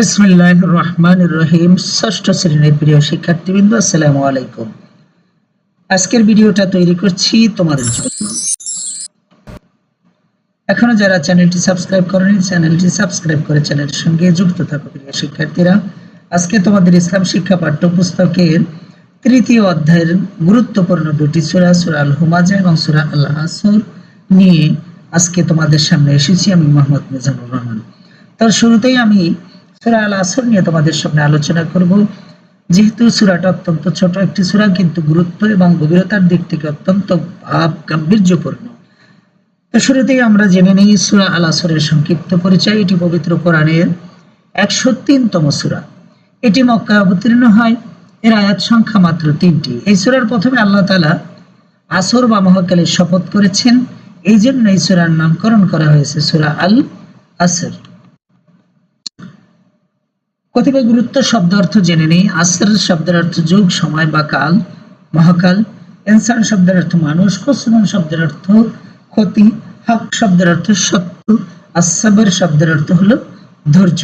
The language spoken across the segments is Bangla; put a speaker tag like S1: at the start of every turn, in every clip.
S1: বিসমিল্লাহ রহমান রহিম। ষষ্ঠ শ্রেণির প্রিয় শিক্ষার্থীবৃন্দ, আসসালামু আলাইকুম। আজকের ভিডিওটা তৈরি করছি তোমাদের জন্য। এখনও যারা চ্যানেলটি সাবস্ক্রাইব করেনি, চ্যানেলটি সাবস্ক্রাইব করে চ্যানেলের সঙ্গে যুক্ত থাকো প্রিয় শিক্ষার্থীরা। আজকে তোমাদের ইসলাম শিক্ষা তৃতীয় অধ্যায়ের গুরুত্বপূর্ণ দুটি সূরা সূরা আল হুমাজা এবং সূরা আল নিয়ে আজকে তোমাদের সামনে এসেছি আমি মোহাম্মদ মিজানুর রহমান। তার শুরুতেই আমি সূরা আল আসর নিয়ে তোমাদের সামনে আলোচনা করব। যেহেতু সূরাটা অত্যন্ত ছোট একটি সূরা, কিন্তু গুরুত্ব এবং গভীরতার দিক থেকে অত্যন্ত ভাব গাম্ভীর্যপূর্ণ। তো শুরুতেই আমরা জেনে নেই সূরা আল আসরের সংক্ষিপ্ত পরিচয়। এটি পবিত্র কোরআনের একশো তিনতম সুরা। এটি মক্কায় অবতীর্ণ হয়। এর আয়াত সংখ্যা মাত্র তিনটি। এই সূরার প্রথমে আল্লাহ তালা আসর বা মহাকালের শপথ করেছেন। এই জন্য এই সূরার নামকরণ করা হয়েছে সুরা আল আসর কতিপয় গুরুত্ব শব্দ অর্থ জেনে নেই। আসর শব্দের অর্থ যুগ, সময় বা কাল, মহাকাল। ইনসান শব্দের অর্থ মানুষ, খুসরুন শব্দের অর্থ ক্ষতি। হক শব্দের অর্থ সত্য। আসাবের শব্দের অর্থ হলো ধৈর্য।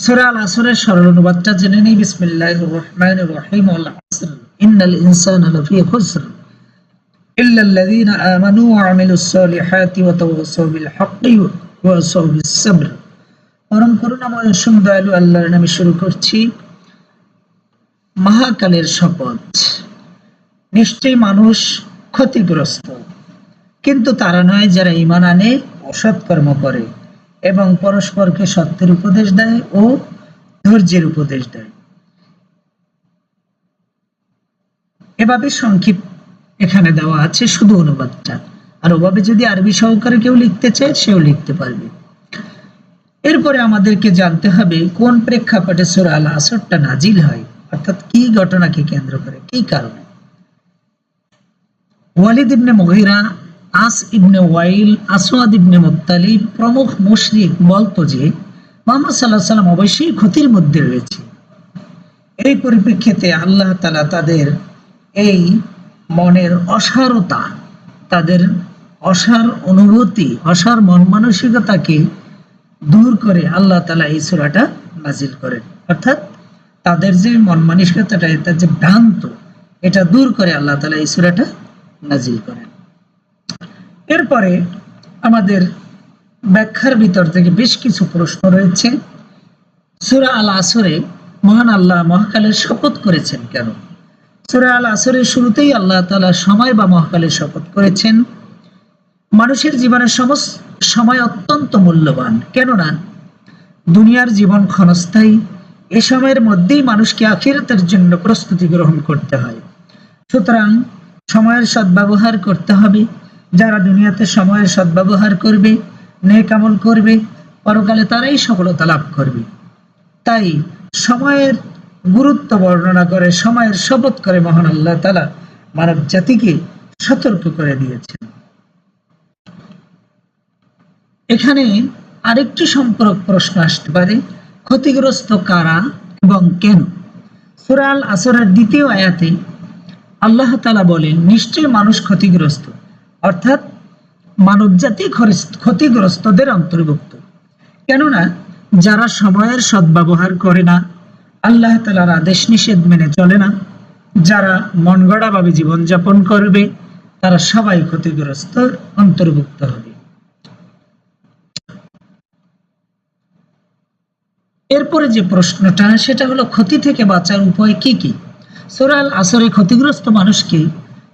S1: সূরা আল আসরের সরল অনুবাদটা জেনে নেই। বিসমিল্লাহির রহমানির রহিম। আসর। ইন্নাল আল্লাহর নামে শুরু করছি। মহাকালের শপথ। নিশ্চয়ই মানুষ ক্ষতিগ্রস্ত। কিন্তু তারা নয় যারা ইমান আনে, অসৎ কর্ম করে এবং পরস্পরকে সত্যের উপদেশ দেয় ও ধৈর্যের উপদেশ দেয়। এভাবে সংক্ষিপ্ত এখানে দেওয়া আছে শুধু অনুবাদটা। আর ওভাবে যদি আরবি সহকারে কেউ লিখতে চায়, সেও লিখতে পারবে। এরপরে আমাদেরকে জানতে হবে কোন প্রেক্ষাপটে সুরা আল আসরটা নাজিল হয়, অর্থাৎ কি ঘটনাকে কেন্দ্র করে, কি কারণে? ওয়ালিদ ইবনে মহিরা আস ইবনে ওয়াইল, আসওয়াদ ইবনে মুক্তালি প্রমুখ মুশরিক বলতো যে, মোহাম্মদ সাল্লাহ সাল্লাম অবশ্যই ক্ষতির মধ্যে রয়েছে। এই পরিপ্রেক্ষিতে আল্লাহ তালা তাদের এই মনের অসারতা, তাদের অসার অনুভূতি অসার মন মানসিকতাকে দূর করে আল্লাহ তালা এই সুরাটা নাজিল করেন। অর্থাৎ তাদের যে মন মানসিকতাটা, এটা যে ভ্রান্ত, এটা দূর করে আল্লাহ তালা এই সুরাটা নাজিল করেন। এরপরে আমাদের ব্যাখ্যার ভিতর থেকে বেশ কিছু প্রশ্ন রয়েছে। সুরা আল আসরে মহান আল্লাহ মহাকালের শপথ করেছেন কেন? সুরা আল আসরের শুরুতেই আল্লাহ তালা সময় বা মহাকালের শপথ করেছেন। মানুষের জীবনের সময় অত্যন্ত মূল্যবান। কেননা, দুনিয়ার জীবন ক্ষণস্থায়ী। এ সময়ের মধ্যেই মানুষকে আখিরাতের জন্য প্রস্তুতি গ্রহণ করতে হয়। সুতরাং, সময়ের সদ্ব্যবহার করতে হবে। যারা দুনিয়াতে সময়ের সদ্ব্যবহার করবে, নেক আমল করবে, পরকালে তারাই সফলতা লাভ করবে। তাই, সময়ের গুরুত্ব বর্ণনা করে, সময়ের শপথ করে মহান আল্লাহ তালা মানব জাতিকে সতর্ক করে দিয়েছেন। এখানে আরেকটি সম্পর্ক প্রশ্ন আসতে পারে, ক্ষতিগ্রস্ত কারা এবং কেন? সুরাল আসরের দ্বিতীয় আয়াতে আল্লাহ তালা বলেন নিশ্চয় মানুষ ক্ষতিগ্রস্ত, অর্থাৎ মানব জাতি ক্ষতিগ্রস্তদের অন্তর্ভুক্ত। কেননা, যারা সময়ের সদ্ব্যবহার করে না, আল্লাহ তালার আদেশ নিষেধ মেনে চলে না। যারা মন গড়াভাবে জীবনযাপন করবে, তারা সবাই ক্ষতিগ্রস্ত অন্তর্ভুক্ত হবে। এরপরে যে প্রশ্নটা, সেটা হলো ক্ষতি থেকে বাঁচার উপায় কি কি? সোরাল আসরে ক্ষতিগ্রস্ত মানুষকে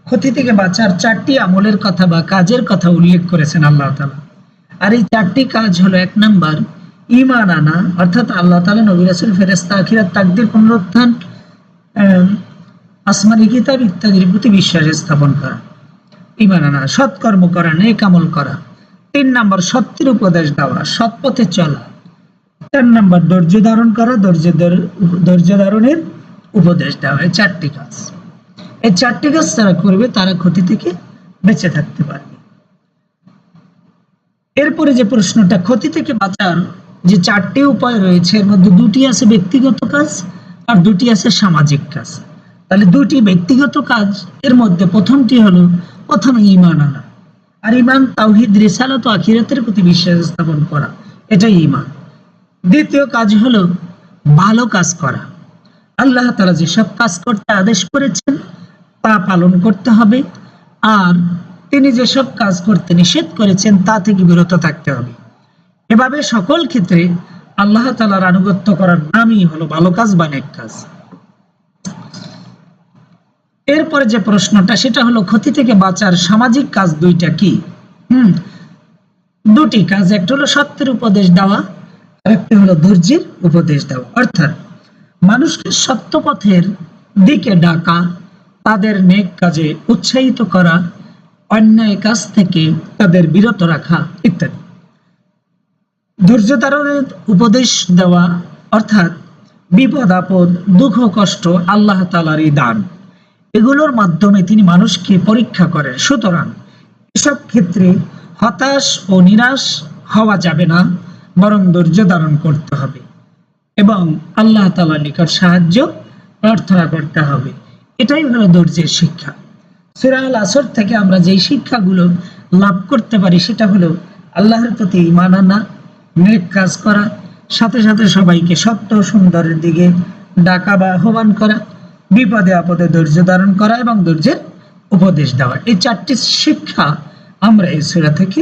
S1: ক্ষতি থেকে বাঁচার চারটি আমলের কথা বা কাজের কথা উল্লেখ করেছেন আল্লাহ তালা আর এই চারটি কাজ হলো এক নাম্বার ইমান আনা, অর্থাৎ আল্লাহ তালা নবী রাসুল ফেরেস্তা আখিরাত তাকদির পুনরুত্থান আসমানি কিতাব ইত্যাদির প্রতি বিশ্বাস স্থাপন করা। ইমান আনা সৎকর্ম করা, নেক আমল করা। তিন নম্বর, সত্যের উপদেশ দেওয়া, সৎ পথে চলা। চার নাম্বার, ধৈর্য ধারণ করা, ধৈর্য ধৈর্য ধারণের উপদেশ দেওয়া হয় চারটি কাজ। এই চারটি কাজ যারা করবে, তারা ক্ষতি থেকে বেঁচে থাকতে পারবে। এরপরে যে প্রশ্নটা, ক্ষতি থেকে বাঁচার যে চারটি উপায় রয়েছে, এর মধ্যে দুটি আছে ব্যক্তিগত কাজ আর দুটি আছে সামাজিক কাজ। তাহলে দুটি ব্যক্তিগত কাজ, এর মধ্যে প্রথমটি হলো প্রথমে ইমান আনা। আর ইমান তাওহিদ, রিসালত আখিরাতের প্রতি বিশ্বাস স্থাপন করা। এটাই ইমান। দ্বিতীয় কাজ হলো ভালো কাজ করা। আল্লাহ তারা যেসব কাজ করতে আদেশ করেছেন, তা পালন করতে হবে। আর তিনি যেসব কাজ করতে নিষেধ করেছেন, তা থেকে বিরত থাকতে হবে। এভাবে সকল ক্ষেত্রে আল্লাহ তালার আনুগত্য করার নামই হলো ভালো কাজ বা নেক কাজ। এরপরে যে প্রশ্নটা, সেটা হলো ক্ষতি থেকে বাঁচার সামাজিক কাজ দুইটা কি? হুম, দুটি কাজ। একটা হলো সত্যের উপদেশ দেওয়া আর একটা হলো ধৈর্যের উপদেশ দেওয়া অর্থাৎ মানুষকে সত্য পথের দিকে ডাকা, তাদের নেক কাজে উৎসাহিত করা, অন্যায় কাজ থেকে তাদের বিরত রাখা ইত্যাদি। ধৈর্য ধারণের উপদেশ দেওয়া, অর্থাৎ বিপদ, আপদ, দুঃখ, কষ্ট আল্লাহ তালারই দান। এগুলোর মাধ্যমে তিনি মানুষকে পরীক্ষা করেন। সুতরাং এসব ক্ষেত্রে হতাশ ও নিরাশ হওয়া যাবে না। বরং ধৈর্য ধারণ করতে হবে এবং আল্লাহ তালার নিকট সাহায্য প্রার্থনা করতে হবে। এটাই হলো ধৈর্যের শিক্ষা। সুরাল আসর থেকে আমরা যেই শিক্ষাগুলো লাভ করতে পারি সেটা হলো আল্লাহর প্রতি ইমান আনা, নেক কাজ করা, সাথে সাথে সবাইকে সত্য সুন্দরের দিকে ডাকা বা আহ্বান করা, বিপদে আপদে ধৈর্য ধারণ করা এবং ধৈর্যের উপদেশ দেওয়া। এই চারটি শিক্ষা আমরা এই সুরা থেকে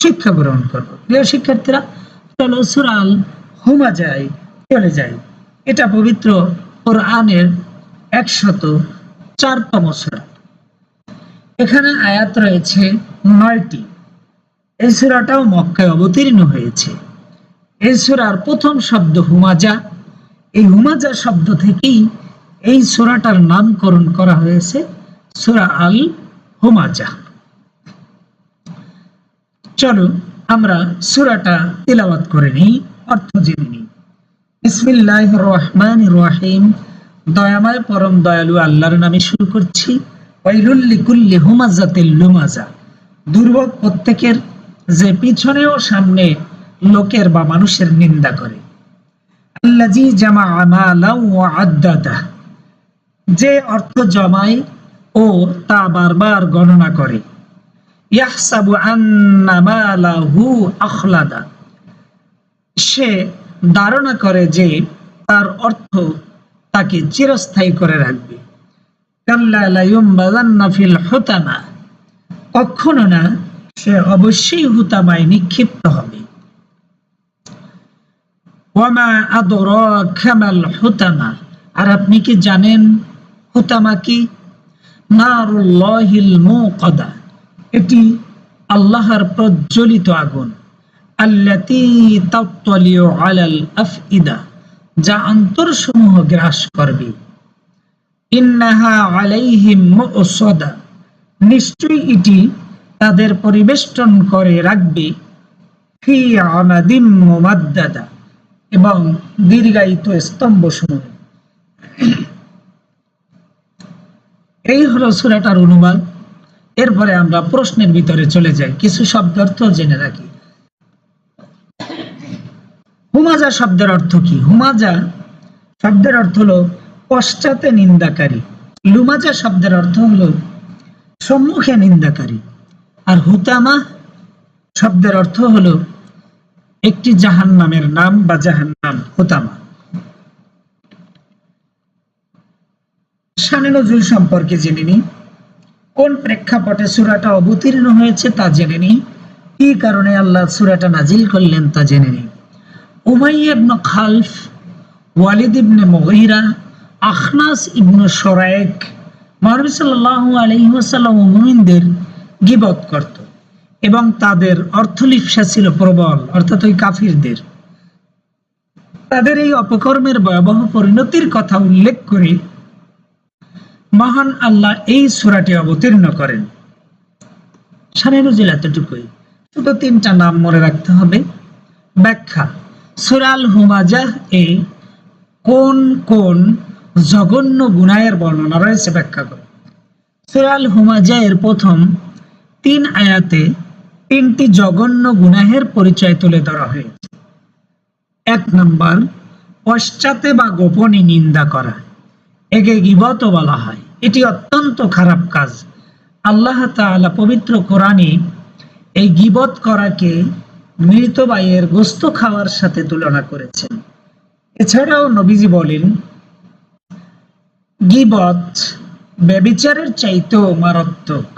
S1: শিক্ষা গ্রহণ করব। প্রিয় শিক্ষার্থীরা চলো হুমা যায় চলে যায় এটা পবিত্র কোরআনের একশত চারতম সুরা। এখানে আয়াত রয়েছে নয়টি। এই সুরাটাও মক্কায় অবতীর্ণ হয়েছে। এই সুরার প্রথম শব্দ হুমাজা এই হুমাজা শব্দ থেকেই এই সুরাটার নামকরণ করা হয়েছে সুরা আল হুমাজা চলো আমরা সুরাটা তিলাওয়াত করে নিই, অর্থ জেনে নিই। বিসমিল্লাহ রহমান রহিম। দয়াময়, পরম দয়ালু আল্লাহর নামে শুরু করছি। ওয়াইলুল্লি কুল্লি হুমাজাতিল লুমাজা। দুর্ভোগ প্রত্যেকের যে পিছনে ও সামনে লোকের বা মানুষের নিন্দা করে। আল্লাজি জামা আমালা ওয়া আদ্দাদা যে অর্থ জমায় ও তা বারবার গণনা করে। ইয়াহসাবু আখলাদা। সে ধারণা করে যে তার অর্থ তাকে চিরস্থায়ী করে রাখবে। কখনো না সে অবশ্যই হুতামায় নিক্ষিপ্ত হবে। আর আপনি কি জানেন হুতামা কি? নারুল্লাহিল মুকাদা এটি আল্লাহর প্রজ্বলিত আগুন, আল্লাতি তাত্তালিউ আলাল আফইদা, যা গ্রাস করবে। ইন্নাহা নিশ্চয়ই এটি তাদের পরিবেষ্টন করে রাখবে। এবং দীর্ঘায়িত স্তম্ভ সমূহ এই হলো সুরাটার অনুবাদ। এরপরে আমরা প্রশ্নের ভিতরে চলে যাই। কিছু শব্দার্থ জেনে রাখি। হুমাজা শব্দের অর্থ কি? হুমাজা শব্দের অর্থ হলো পশ্চাতে নিন্দাকারী। লুমাজা শব্দের অর্থ হলো সম্মুখে নিন্দাকারী। আর হুতামা শব্দের অর্থ হলো একটি জাহান নামের নাম বা জাহান নাম হুতামা। শানে নজরুল সম্পর্কে জেনে নিই। কোন প্রেক্ষাপটে সুরাটা অবতীর্ণ হয়েছে তা জেনে নিই। কি কারণে আল্লাহ সুরাটা নাজিল করলেন তা জেনে নিই। Umayyah ibn Khalaf, Walid ibn Mughira Akhnas ibn Shurayq মহানবী সাল্লাল্লাহু আলাইহি ওয়াসাল্লাম মুমিনদের গিবত করত এবং তাদের অর্থলিপসা ছিল প্রবল, অর্থাৎ ওই কাফিরদের। তাদের এই অপকর্মের ভয়াবহ পরিণতির কথা উল্লেখ করে মহান আল্লাহ এই সুরাটি অবতীর্ণ করেন। সারে সানেরুজিল এতটুকুই। শুধু তিনটা নাম মনে রাখতে হবে। ব্যাখ্যা সুরাল হুমাজাহ এ কোন কোন জঘন্য গুনায়ের বর্ণনা রয়েছে ব্যাখ্যা করে। সুরাল হুমাজা এর প্রথম তিন আয়াতে তিনটি জঘন্য গুনাহের পরিচয় তুলে ধরা হয়েছে। এক নম্বর, পশ্চাতে বা গোপনে নিন্দা করা। একে গিবত বলা হয়। এটি অত্যন্ত খারাপ কাজ। আল্লাহ তাআলা পবিত্র কোরআনে এই গিবত করাকে মৃত ভাইয়ের গোস্ত খাওয়ার সাথে তুলনা করেছেন। এছাড়াও নবীজি বলেন, গিবত ব্যবিচারের চাইতেও মারাত্মক।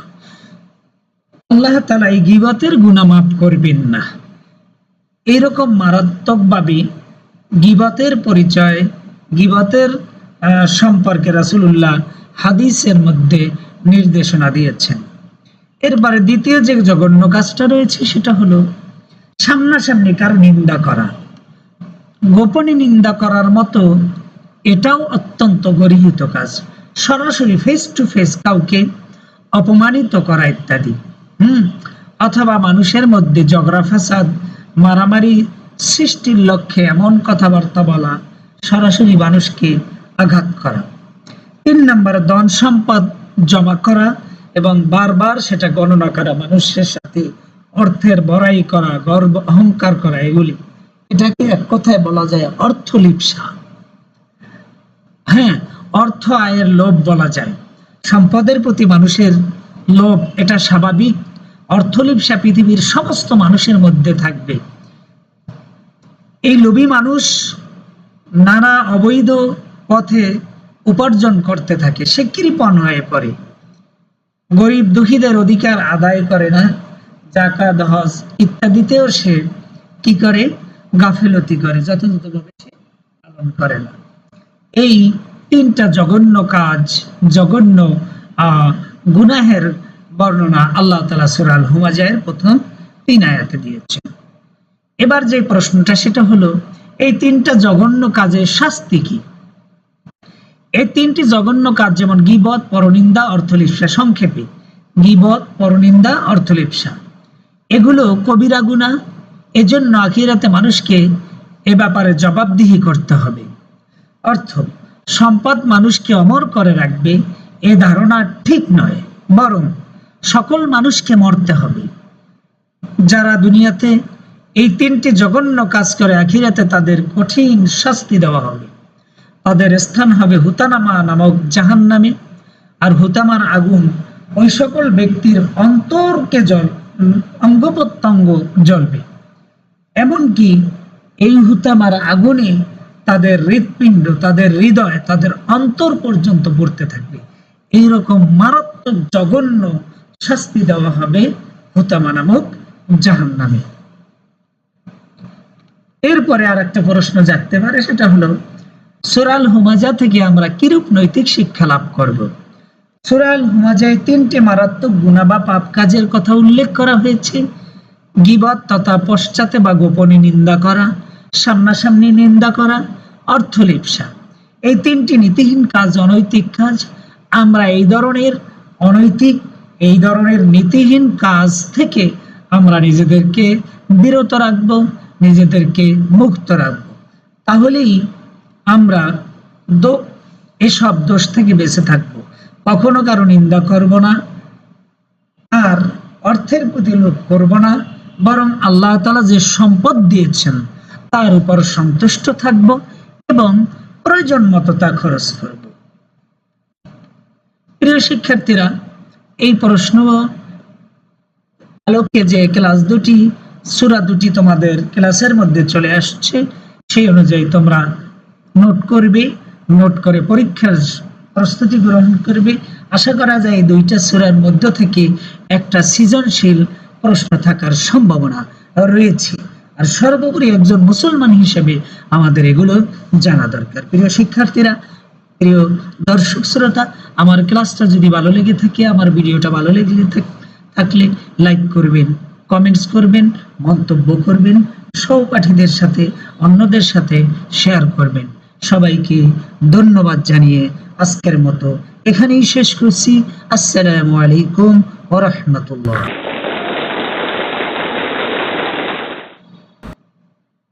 S1: আল্লাহ তালা এই গিবতের গুণা মাফ করবেন না। এইরকম মারাত্মকভাবে গিবতের পরিচয়, গিবতের সম্পর্কে রাসূলুল্লাহ হাদিসের মধ্যে নির্দেশনা দিয়েছেন। এরপরে দ্বিতীয় যে জঘন্য কাজটা রয়েছে সেটা হলো সামনাসামনি কার নিন্দা করা। গোপনে নিন্দা করার মতো এটাও অত্যন্ত গরিহিত কাজ। সরাসরি ফেস টু ফেস কাউকে অপমানিত করা ইত্যাদি, হুম? অথবা মানুষের মধ্যে ঝগড়া, ফাসাদ, মারামারি সৃষ্টির লক্ষ্যে এমন কথাবার্তা বলা সরাসরি মানুষকে আঘাত করা। তিন নম্বর ধন সম্পদ জমা করা এবং বারবার সেটা গণনা করা, মানুষের সাথে অর্থের বড়াই করা, গর্ব, অহংকার করা, এগুলি। এটাকে এক কথায় বলা যায় অর্থলিপসা। হ্যাঁ অর্থ আয়ের লোভ বলা যায়। সম্পদের প্রতি মানুষের লোভ, এটা স্বাভাবিক। অর্থলিপসা পৃথিবীর সমস্ত মানুষের মধ্যে থাকবে। এই লোভী মানুষ নানা অবৈধ পথে উপার্জন করতে থাকে, সে কৃপণ হয়ে পড়ে। গরিব দুঃখীদের অধিকার আদায় করে না, জাকাত, হজ ইত্যাদিতেও সে কি করে? গাফিলতি করে, যথাযথভাবে সে পালন করে না। এই তিনটা জঘন্য কাজ, জঘন্য গুনাহের বর্ণনা আল্লাহ তালা সুরাল হুমাজায়ের প্রথম তিন আয়াতে দিয়েছেন এবার যে প্রশ্নটা, সেটা হলো, এই তিনটা জঘন্য কাজের শাস্তি কি? এই তিনটি জঘন্য কাজ যেমন গিবত, পরনিন্দা, অর্থলিপসা, সংক্ষেপে। গিবত, পরনিন্দা, অর্থলিপসা। এগুলো কবিরা গুণা এজন্য আখিরাতে মানুষকে এ ব্যাপারে জবাবদিহি করতে হবে। অর্থ, সম্পদ মানুষকে অমর করে রাখবে, এ ধারণা ঠিক নয়, বরং সকল মানুষকে মরতে হবে। যারা দুনিয়াতে এই তিনটি জঘন্য কাজ করে, আখিরাতে তাদের কঠিন শাস্তি দেওয়া হবে। তাদের স্থান হবে হুতানামা নামক জাহান নামে আর হুতামার আগুন ওই সকল ব্যক্তির অন্তরকে জল অঙ্গ প্রত্যঙ্গ জ্বলবে। এমনকি এই হুতামার আগুনে তাদের হৃৎপিণ্ড, তাদের হৃদয়, তাদের অন্তর পর্যন্ত পড়তে থাকবে। এইরকম মারাত্মক জঘন্য শাস্তি দেওয়া হবে হুতামা নামক জাহান নামে এরপরে আর একটা প্রশ্ন জাগতে পারে, সেটা হলো সুরাল হুমাজা থেকে আমরা কিরূপ নৈতিক শিক্ষা লাভ করব? সুরাল হুমাজায় তিনটে মারাত্মক গুণা বা পাপ কাজের কথা উল্লেখ করা হয়েছে। গিবত তথা পশ্চাতে বা গোপনে নিন্দা করা, সামনাসামনি নিন্দা করা অর্থলিপসা এই তিনটি নীতিহীন কাজ অনৈতিক কাজ। আমরা এই ধরনের অনৈতিক, এই ধরনের নীতিহীন কাজ থেকে আমরা নিজেদেরকে বিরত রাখব, নিজেদেরকে মুক্ত রাখব। তাহলেই আমরা এসব দোষ থেকে বেঁচে থাকব। কখনো কারও নিন্দা করব না আর অর্থের প্রতি লোভ করব না, বরং আল্লাহ তালা যে সম্পদ দিয়েছেন, তার উপর সন্তুষ্ট থাকব এবং প্রয়োজন মতো তা খরচ করব। প্রিয় শিক্ষার্থীরা, এই প্রশ্ন আলোকে যে ক্লাস দুটি, সুরা দুটি তোমাদের ক্লাসের মধ্যে চলে আসছে, সেই অনুযায়ী তোমরা নোট করবে, নোট করে পরীক্ষার প্রস্তুতি গ্রহণ করবে। আশা করা যায় দুইটা সুরার মধ্য থেকে একটা সৃজনশীল প্রশ্ন থাকার সম্ভাবনা রয়েছে। আর সর্বোপরি একজন মুসলমান হিসেবে আমাদের এগুলো জানা দরকার। প্রিয় শিক্ষার্থীরা, প্রিয় দর্শক শ্রোতা, আমার ক্লাসটা যদি ভালো লেগে থাকে, আমার ভিডিওটা ভালো লেগে থাকলে লাইক করবেন, কমেন্টস করবেন, মন্তব্য করবেন, সহপাঠীদের সাথে, অন্যদের সাথে শেয়ার করবেন। সবাইকে ধন্যবাদ জানিয়ে আজকের মতো এখানেই শেষ করছি। আসসালামু আলাইকুম ওরহমতুল্লাহ